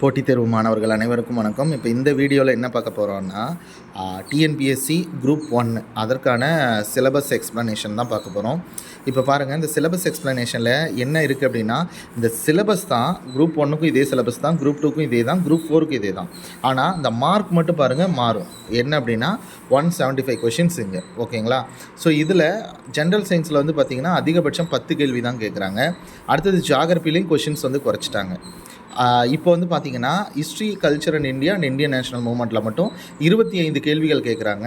போட்டித் தேர்வு மாணவர்கள் அனைவருக்கும் வணக்கம். இப்போ இந்த வீடியோவில் என்ன பார்க்க போகிறோம்னா டிஎன்பிஎஸ்சி குரூப் ஒன் அதற்கான சிலபஸ் எக்ஸ்ப்ளனேஷன் தான் பார்க்க போகிறோம் இப்போ பாருங்கள் இந்த சிலபஸ் எக்ஸ்ப்ளனேஷனில் என்ன இருக்குது அப்படின்னா இந்த சிலபஸ் தான் குரூப் ஒன்றுக்கும் இதே சிலபஸ் தான் குரூப் டூக்கும் இதே தான் குரூப் ஃபோருக்கும் இதே தான். ஆனால் இந்த மார்க் மட்டும் பாருங்கள் மாறும். என்ன அப்படின்னா ஒன் செவன்ட்டி ஃபைவ் கொஷின்ஸ் இங்கே ஓகேங்களா? ஸோ இதில் ஜென்ரல் சயின்ஸில் வந்து பார்த்திங்கன்னா அதிகபட்சம் பத்து கேள்வி தான் கேட்குறாங்க அடுத்தது ஜாகிரபிலையும் கொஷின்ஸ் வந்து குறைச்சிட்டாங்க. இப்போ வந்து பார்த்தீங்கன்னா history culture and India and Indian national மூமெண்ட்டில் மட்டும் இருபத்தி ஐந்து கேள்விகள் கேட்குறாங்க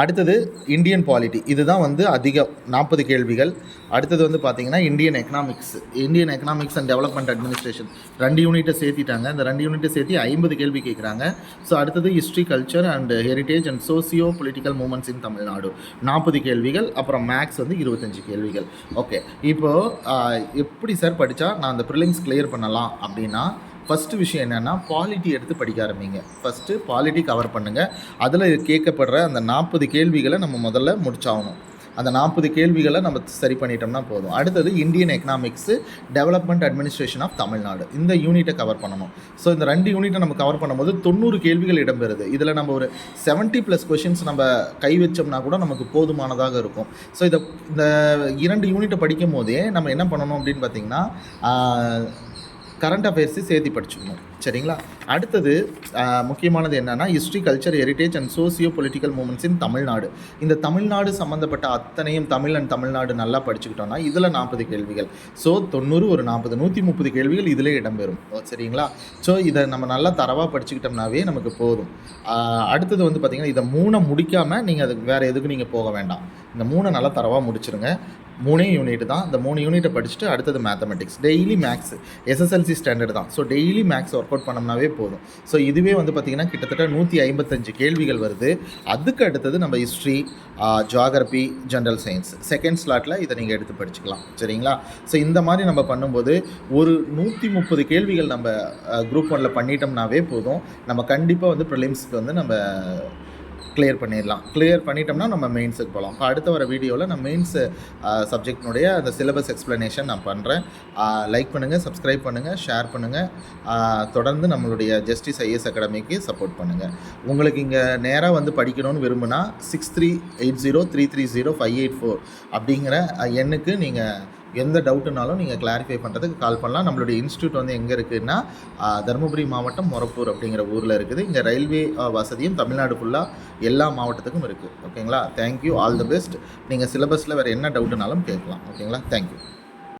அடுத்தது இந்தியன் பாலிட்டி இதுதான் வந்து அதிகம் நாற்பது கேள்விகள். அடுத்தது வந்து பார்த்தீங்கன்னா Indian economics Indian economics and development administration ரெண்டு யூனிட்டை சேர்த்திட்டாங்க. இந்த ரெண்டு யூனிட்டை சேர்த்து ஐம்பது கேள்வி கேட்குறாங்க ஸோ அடுத்தது history culture and heritage and socio political movements in Tamil Nadu. நாற்பது கேள்விகள். அப்புறம் மேக்ஸ் வந்து இருபத்தஞ்சு கேள்விகள். ஓகே இப்போது எப்படி சார் படித்தா நான் அந்த ப்ரிலிம்ஸ் கிளியர் பண்ணலாம் அப்படின்னா ஃபஸ்ட்டு விஷயம் என்னென்னா பாலிட்டி எடுத்து படிக்க ஆரம்பிங்க. ஃபஸ்ட்டு பாலிட்டி கவர் பண்ணுங்கள் அதில் கேட்கப்படுற அந்த நாற்பது கேள்விகளை நம்ம முதல்ல முடிச்சாகணும். அந்த நாற்பது கேள்விகளை நம்ம சரி பண்ணிட்டோம்னா போதும். அடுத்தது Indian economics development administration of Tamil Nadu இந்த யூனிட்டை கவர் பண்ணணும். ஸோ இந்த ரெண்டு யூனிட்டை நம்ம கவர் பண்ணும்போது தொண்ணூறு கேள்விகள் இடம்பெறுது இதில் நம்ம ஒரு செவன்ட்டி ப்ளஸ் கொஷின்ஸ் நம்ம கை வச்சோம்னா கூட நமக்கு போதுமானதாக இருக்கும். ஸோ இதை இந்த இரண்டு யூனிட்டை படிக்கும் போதே நம்ம என்ன பண்ணணும் அப்படின்னு பார்த்தீங்கன்னா கரண்ட் அஃபேர்ஸு சேர்த்து படிச்சுக்கணும். சரிங்களா? அடுத்தது முக்கியமானது என்னென்னா history culture heritage and socio political movements in Tamil Nadu. இந்த தமிழ்நாடு சம்மந்தப்பட்ட அத்தனையும் தமிழ் அண்ட் தமிழ்நாடு நல்லா படிச்சுக்கிட்டோம்னா இதில் நாற்பது கேள்விகள். ஸோ தொண்ணூறு ஒரு நாற்பது நூற்றி முப்பது கேள்விகள் இதில் இடம்பெறும். சரிங்களா? ஸோ இதை நம்ம நல்லா தரவாக படிச்சுக்கிட்டோம்னாவே நமக்கு போதும். அடுத்தது வந்து பார்த்திங்கன்னா இதை மூணை முடிக்காமல் நீங்கள் அதுக்கு வேறு எதுக்கும் நீங்கள் போக வேண்டாம். இந்த மூணை நல்லா தரவாக முடிச்சிருங்க. மூணே யூனிட் தான். இந்த மூணு யூனிட்டை படிச்சுட்டு அடுத்தது mathematics daily maths SSLC standard தான். So daily maths work out பண்ணோம்னாவே போதும். ஸோ இதுவே வந்து பார்த்திங்கன்னா கிட்டத்தட்ட நூற்றி ஐம்பத்தஞ்சு கேள்விகள் வருது. அதுக்கு அடுத்தது நம்ம history geography general science second ஸ்லாட்டில் இதை நீங்கள் எடுத்து படிச்சுக்கலாம். சரிங்களா? ஸோ இந்த மாதிரி நம்ம பண்ணும்போது ஒரு நூற்றி முப்பது கேள்விகள் நம்ம குரூப் ஒனில் பண்ணிட்டோம்னாவே போதும். நம்ம கண்டிப்பாக வந்து ப்ரிலிம்ஸ்க்கு வந்து நம்ம கிளியர் பண்ணிடலாம். கிளியர் பண்ணிட்டோம்னா நம்ம மெயின்ஸுக்கு போகலாம் இப்போ அடுத்த வர வீடியோவில் நான் மெயின்ஸ் சப்ஜெக்டினுடைய அந்த சிலபஸ் எக்ஸ்ப்ளனேஷன் நான் பண்ணுறேன் லைக் பண்ணுங்கள் சப்ஸ்கிரைப் பண்ணுங்கள் ஷேர் பண்ணுங்கள் தொடர்ந்து நம்மளுடைய ஜஸ்டிஸ் ஐஎஸ் அகாடமிக்கு சப்போர்ட் பண்ணுங்கள் உங்களுக்கு இங்கே நேராக வந்து படிக்கணும்னு விரும்புனா six three eight zero three three zero five eight four அப்படிங்கிற எண்ணுக்கு நீங்கள் எந்த டவுட்டுனாலும் நீங்கள் கிளாரிஃபை பண்ணுறதுக்கு கால் பண்ணலாம். நம்மளுடைய இன்ஸ்டியூட் வந்து எங்கே இருக்குதுன்னா தருமபுரி மாவட்டம் மொரப்பூர் அப்படிங்கிற ஊரில் இருக்குது. இங்கே ரயில்வே வசதியும் தமிழ்நாடு ஃபுல்லாக எல்லா மாவட்டத்துக்கும் இருக்குது ஓகேங்களா தேங்க்யூ ஆல் தி பெஸ்ட் நீங்கள் சிலபஸில் வேறு என்ன டவுட்டுனாலும் கேட்கலாம். ஓகேங்களா தேங்க்யூ